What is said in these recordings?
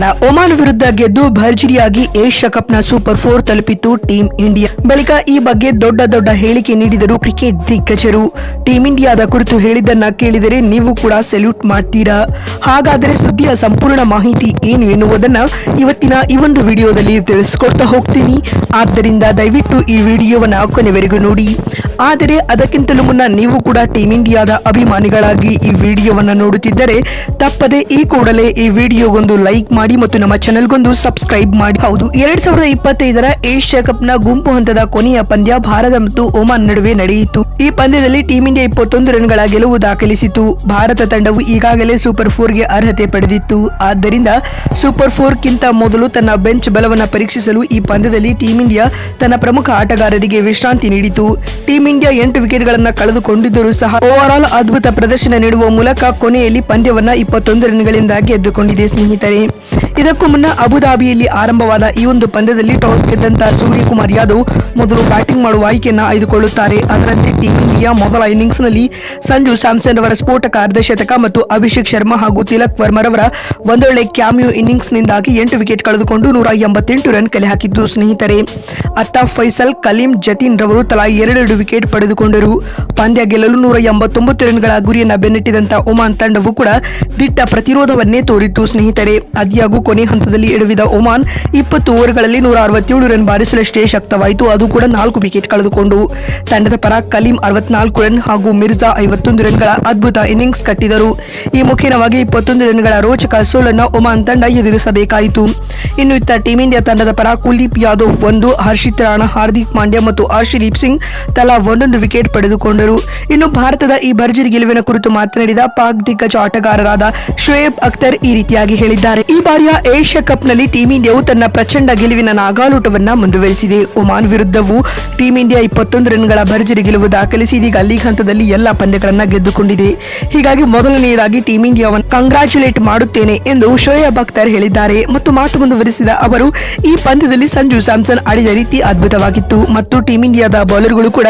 ನಮಸ್ಕಾರ ಒಮಾನ್ ವಿರುದ್ಧ ಗೆದ್ದು ಭರ್ಜರಿಯಾಗಿ ಏಷ್ಯಾ ಕಪ್ನ ಸೂಪರ್ ಫೋರ್ ತಲುಪಿತು ಟೀಂ ಇಂಡಿಯಾ. ಬಳಿಕ ಈ ಬಗ್ಗೆ ದೊಡ್ಡ ದೊಡ್ಡ ಹೇಳಿಕೆ ನೀಡಿದರು ಕ್ರಿಕೆಟ್ ದಿಗ್ಗಜರು. ಟೀಂ ಇಂಡಿಯಾದ ಕುರಿತು ಹೇಳಿದ್ದನ್ನ ಕೇಳಿದರೆ ನೀವು ಕೂಡ ಸೆಲ್ಯೂಟ್ ಮಾಡ್ತೀರಾ? ಹಾಗಾದರೆ ಸುದ್ದಿಯ ಸಂಪೂರ್ಣ ಮಾಹಿತಿ ಏನು ಎನ್ನುವುದನ್ನ ಇವತ್ತಿನ ಈ ಒಂದು ವಿಡಿಯೋದಲ್ಲಿ ತಿಳಿಸ್ಕೊಡ್ತಾ ಹೋಗ್ತೀನಿ. ಆದ್ದರಿಂದ ದಯವಿಟ್ಟು ಈ ವಿಡಿಯೋವನ್ನ ಕೊನೆವರೆಗೂ ನೋಡಿ. ಆದರೆ ಅದಕ್ಕಿಂತಲೂ ಮುನ್ನ ನೀವು ಕೂಡ ಟೀಮ್ ಇಂಡಿಯಾದ ಅಭಿಮಾನಿಗಳಾಗಿ ಈ ವಿಡಿಯೋವನ್ನು ನೋಡುತ್ತಿದ್ದರೆ ತಪ್ಪದೆ ಈ ಕೂಡಲೇ ಈ ವಿಡಿಯೋಗೊಂದು ಲೈಕ್ ಮಾಡಿ ಮತ್ತು ನಮ್ಮ ಚಾನೆಲ್ಗೊಂದು ಸಬ್ಸ್ಕ್ರೈಬ್ ಮಾಡಿ. ಹೌದು, ಎರಡ್ ಸಾವಿರದ ಇಪ್ಪತ್ತೈದರ ಏಷ್ಯಾ ಕಪ್ನ ಗುಂಪು ಹಂತದ ಕೊನೆಯ ಪಂದ್ಯ ಭಾರತ ಮತ್ತು ಒಮಾನ್ ನಡುವೆ ನಡೆಯಿತು. ಈ ಪಂದ್ಯದಲ್ಲಿ ಟೀಂ ಇಂಡಿಯಾ ಇಪ್ಪತ್ತೊಂದು ರನ್ಗಳ ಗೆಲುವು ದಾಖಲಿಸಿತು. ಭಾರತ ತಂಡವು ಈಗಾಗಲೇ ಸೂಪರ್ ಫೋರ್ಗೆ ಅರ್ಹತೆ ಪಡೆದಿತ್ತು. ಆದ್ದರಿಂದ ಸೂಪರ್ ಫೋರ್ಗಿಂತ ಮೊದಲು ತನ್ನ ಬೆಂಚ್ ಬಲವನ್ನು ಪರೀಕ್ಷಿಸಲು ಈ ಪಂದ್ಯದಲ್ಲಿ ಟೀಂ ಇಂಡಿಯಾ ತನ್ನ ಪ್ರಮುಖ ಆಟಗಾರರಿಗೆ ವಿಶ್ರಾಂತಿ ನೀಡಿತು. ಟೀಂ ಇಂಡಿಯಾ ಎಂಟು ವಿಕೆಟ್ಗಳನ್ನು ಕಳೆದುಕೊಂಡಿದ್ದರೂ ಸಹ ಓವರ್ ಆಲ್ ಅದ್ಭುತ ಪ್ರದರ್ಶನ ನೀಡುವ ಮೂಲಕ ಕೊನೆಯಲ್ಲಿ ಪಂದ್ಯವನ್ನ ಇಪ್ಪತ್ತೊಂದು ರನ್ಗಳಿಂದ ಗೆದ್ದುಕೊಂಡಿದೆ ಸ್ನೇಹಿತರೆ. ಇದಕ್ಕೂ ಮುನ್ನ ಅಬುಧಾಬಿಯಲ್ಲಿ ಆರಂಭವಾದ ಈ ಒಂದು ಪಂದ್ಯದಲ್ಲಿ ಟಾಸ್ ಗೆದ್ದಂತ ಸೂರ್ಯಕುಮಾರ್ ಯಾದವ್ ಮೊದಲು ಬ್ಯಾಟಿಂಗ್ ಮಾಡುವ ಆಯ್ಕೆಯನ್ನು ಆಯ್ದುಕೊಳ್ಳುತ್ತಾರೆ. ಅದರಂತೆ ಟೀಂ ಇಂಡಿಯಾ ಮೊದಲ ಇನ್ನಿಂಗ್ಸ್ನಲ್ಲಿ ಸಂಜು ಸ್ಯಾಮ್ಸನ್ ಅವರ ಸ್ಫೋಟಕ ಅರ್ಧಶತಕ ಮತ್ತು ಅಭಿಷೇಕ್ ಶರ್ಮಾ ಹಾಗೂ ತಿಲಕ್ ವರ್ಮರವರ ಒಂದೊಳ್ಳೆ ಕ್ಯಾಮಿಯೋ ಇನ್ನಿಂಗ್ಸ್ ನಿಂದಾಗಿ ಎಂಟು ವಿಕೆಟ್ ಕಳೆದುಕೊಂಡು ನೂರ ಎಂಬತ್ತೆಂಟು ರನ್ ಕಲೆ ಹಾಕಿದ್ದು ಸ್ನೇಹಿತರೆ. ಅತ್ತ ಫೈಸಲ್, ಕಲೀಂ, ಜತೀನ್ ರವರು ತಲಾ ಎರಡೆರಡು ವಿಕೆಟ್ ಪಡೆದುಕೊಂಡರು. ಪಂದ್ಯ ಗೆಲ್ಲಲು ನೂರ ಎಂಬತ್ತೊಂಬತ್ತು ರನ್ಗಳ ಗುರಿಯನ್ನ ಬೆನ್ನಟ್ಟಿದಂತ ಒಮಾನ್ ತಂಡವು ಕೂಡ ದಿಟ್ಟ ಪ್ರತಿರೋಧವನ್ನೇ ತೋರಿತು ಸ್ನೇಹಿತರೆ. ಅದಿಯಾಗೂ ಕೊನೆ ಹಂತದಲ್ಲಿ ಎಡವಿದ ಒಮಾನ್ ಇಪ್ಪತ್ತು ಓವರ್ಗಳಲ್ಲಿ ನೂರ ಅರವತ್ತೇಳು ರನ್ ಬಾರಿಸಲಷ್ಟೇ ಶಕ್ತವಾಯಿತು. ಅದು ಕೂಡ ನಾಲ್ಕು ವಿಕೆಟ್ ಕಳೆದುಕೊಂಡು. ತಂಡದ ಪರ ಕಲೀಂ ಅರವತ್ನಾಲ್ಕು ರನ್ ಹಾಗೂ ಮಿರ್ಜಾ ಐವತ್ತೊಂದು ರನ್ಗಳ ಅದ್ಭುತ ಇನ್ನಿಂಗ್ಸ್ ಕಟ್ಟಿದರು. ಈ ಮುಖೇನವಾಗಿ ಇಪ್ಪತ್ತೊಂದು ರನ್ಗಳ ರೋಚಕ ಸೋಲನ್ನು ಒಮಾನ್ ತಂಡ ಎದುರಿಸಬೇಕಾಯಿತು. ಇನ್ನು ಇತ್ತ ಟೀಂ ಇಂಡಿಯಾ ತಂಡದ ಪರ ಕುಲ್ದೀಪ್ ಯಾದವ್ ಒಂದು, ಹರ್ಷಿತ್ ರಾಣಾ, ಹಾರ್ದಿಕ್ ಪಾಂಡ್ಯ ಮತ್ತು ಹರ್ಷದೀಪ್ ಸಿಂಗ್ ತಲಾ ಒಂದೊಂದು ವಿಕೆಟ್ ಪಡೆದುಕೊಂಡರು. ಇನ್ನು ಭಾರತದ ಈ ಭರ್ಜರಿ ಗೆಲುವಿನ ಕುರಿತು ಮಾತನಾಡಿದ ಪಾಕ್ ದಿಗ್ಗಜ ಆಟಗಾರರಾದ ಶೋಯೇಬ್ ಅಖ್ತರ್ ಈ ರೀತಿಯಾಗಿ ಹೇಳಿದ್ದಾರೆ. ಈ ಬಾರಿಯ ಏಷ್ಯಾ ಕಪ್ನಲ್ಲಿ ಟೀಂ ಇಂಡಿಯಾವು ತನ್ನ ಪ್ರಚಂಡ ಗೆಲುವಿನ ನಾಗಾಲೋಟವನ್ನ ಮುಂದುವರಿಸಿದೆ. ಒಮಾನ್ ವಿರುದ್ಧವೂ ಟೀಂ ಇಂಡಿಯಾ ಇಪ್ಪತ್ತೊಂದು ರನ್ಗಳ ಭರ್ಜರಿ ಗೆಲುವು ದಾಖಲಿಸಿ ಇದೀಗ ಲೀಗ್ ಹಂತದಲ್ಲಿ ಎಲ್ಲ ಪಂದ್ಯಗಳನ್ನು ಗೆದ್ದುಕೊಂಡಿದೆ. ಹೀಗಾಗಿ ಮೊದಲನೆಯದಾಗಿ ಟೀಂ ಇಂಡಿಯಾವನ್ನು ಕಂಗ್ರಾಚುಲೇಟ್ ಮಾಡುತ್ತೇನೆ ಎಂದು ಶೋಯಬ್ ಅಖ್ತರ್ ಹೇಳಿದ್ದಾರೆ. ಮತ್ತು ಮಾತು ಮುಂದುವರಿಸಿದ ಅವರು, ಈ ಪಂದ್ಯದಲ್ಲಿ ಸಂಜು ಸ್ಯಾಮ್ಸನ್ ಆಡಿದ ರೀತಿ ಅದ್ಭುತವಾಗಿತ್ತು ಮತ್ತು ಟೀಂ ಇಂಡಿಯಾದ ಬೌಲರ್ಗಳು ಕೂಡ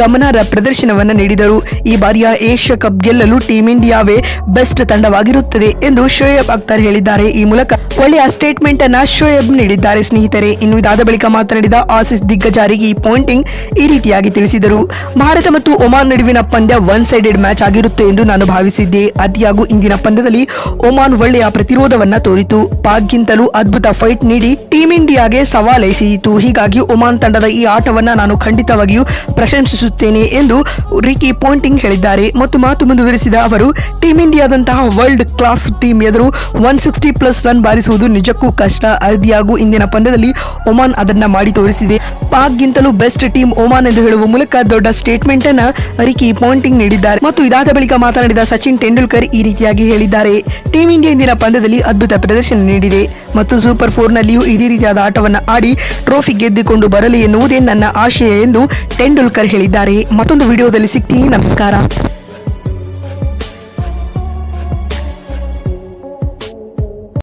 ಗಮನಾರ್ಹ ಪ್ರದರ್ಶನವನ್ನು ನೀಡಿದರು. ಈ ಬಾರಿಯ ಏಷ್ಯಾ ಕಪ್ ಗೆಲ್ಲಲು ಟೀಂ ಇಂಡಿಯಾವೇ ಬೆಸ್ಟ್ ತಂಡವಾಗಿರುತ್ತದೆ ಎಂದು ಶೋಯಬ್ ಅಖ್ತರ್ ಹೇಳಿದ್ದಾರೆ. ಈ ಮೂಲಕ ಒಳ್ಳೆಯ ಸ್ಟೇಟ್ಮೆಂಟ್ ಅನ್ನ ಶೋಯಬ್ ನೀಡಿದ್ದಾರೆ ಸ್ನೇಹಿತರೆ. ಇನ್ನು ಇದಾದ ಬಳಿಕ ಮಾತನಾಡಿದ ಆಸಿಸ್ ದಿಗ್ಗಜಾರಿಗೆ ಈ ಪಾಯಿಂಟಿಂಗ್ ಈ ರೀತಿಯಾಗಿ ತಿಳಿಸಿದರು. ಭಾರತ ಮತ್ತು ಒಮಾನ್ ನಡುವಿನ ಪಂದ್ಯ ಒನ್ ಸೈಡೆಡ್ ಮ್ಯಾಚ್ ಆಗಿರುತ್ತೆ ಎಂದು ನಾನು ಭಾವಿಸಿದ್ದೆ. ಅತಿಯಾಗೂ ಇಂದಿನ ಪಂದ್ಯದಲ್ಲಿ ಒಮಾನ್ ಒಳ್ಳೆಯ ಪ್ರತಿರೋಧವನ್ನ ತೋರಿತು. ಪಾಕ್ಗಿಂತಲೂ ಅದ್ಭುತ ಫೈಟ್ ನೀಡಿ ಟೀಮ್ ಇಂಡಿಯಾಗೆ ಸವಾಲ್ ಎಸೆಯಿತು. ಹೀಗಾಗಿ ಒಮಾನ್ ತಂಡದ ಈ ಆಟವನ್ನ ನಾನು ಖಂಡಿತವಾಗಿಯೂ ಪ್ರಶಂಸಿಸುತ್ತೇನೆ ಎಂದು ರಿಕಿ ಪಾಯಿಂಟಿಂಗ್ ಹೇಳಿದ್ದಾರೆ. ಮತ್ತು ಮಾತು ಮುಂದುವರಿಸಿದ ಅವರು ಟೀಮ್ ಇಂಡಿಯಾದಂತಹ ವರ್ಲ್ಡ್ ಕ್ಲಾಸ್ ಟೀಮ್ ಎದುರು ಒನ್ ಸಿಕ್ಸ್ಟಿ ಪ್ಲಸ್ ರನ್ ಬಾರಿಸುವುದು ನಿಜಕ್ಕೂ ಕಷ್ಟ. ಅದಿಯಾಗೂ ಇಂದಿನ ಪಂದ್ಯದಲ್ಲಿ ಒಮಾನ್ ಅದನ್ನ ಮಾಡಿ ತೋರಿಸಿದೆ. ಪಾಕ್ಗಿಂತಲೂ ಬೆಸ್ಟ್ ಟೀಮ್ ಒಮಾನ್ ಎಂದು ಹೇಳುವ ಮೂಲಕ ದೊಡ್ಡ ಸ್ಟೇಟ್ಮೆಂಟ್ ಅನ್ನ ರಿಕಿ ಪಾಯಿಂಟಿಂಗ್ ನೀಡಿದ್ದಾರೆ. ಮತ್ತು ಇದಾದ ಬಳಿಕ ಮಾತನಾಡಿದ ಸಚಿನ್ ತೆಂಡೂಲ್ಕರ್ ಈ ರೀತಿಯಾಗಿ ಹೇಳಿದ್ದಾರೆ. ಟೀಮ್ ಇಂಡಿಯಾ ಇಂದಿನ ಪಂದ್ಯದಲ್ಲಿ ಅದ್ಭುತ ಪ್ರದರ್ಶನ ನೀಡಿದೆ. ಮತ್ತು ಸೂಪರ್ ಫೋರ್ ನಲ್ಲಿಯೂ ಇದೇ ರೀತಿಯಾದ ಆಟವನ್ನು ಆಡಿ ಟ್ರೋಫಿ ಗೆದ್ದುಕೊಂಡು ಬರಲಿ ಎನ್ನುವುದೇ ನನ್ನ ಆಶಯ ಎಂದು ತೆಂಡೂಲ್ಕರ್ ಹೇಳಿದ್ದಾರೆ. ಮತ್ತೊಂದು ವಿಡಿಯೋದಲ್ಲಿ ಸಿಗ್ತೀನಿ. ನಮಸ್ಕಾರ.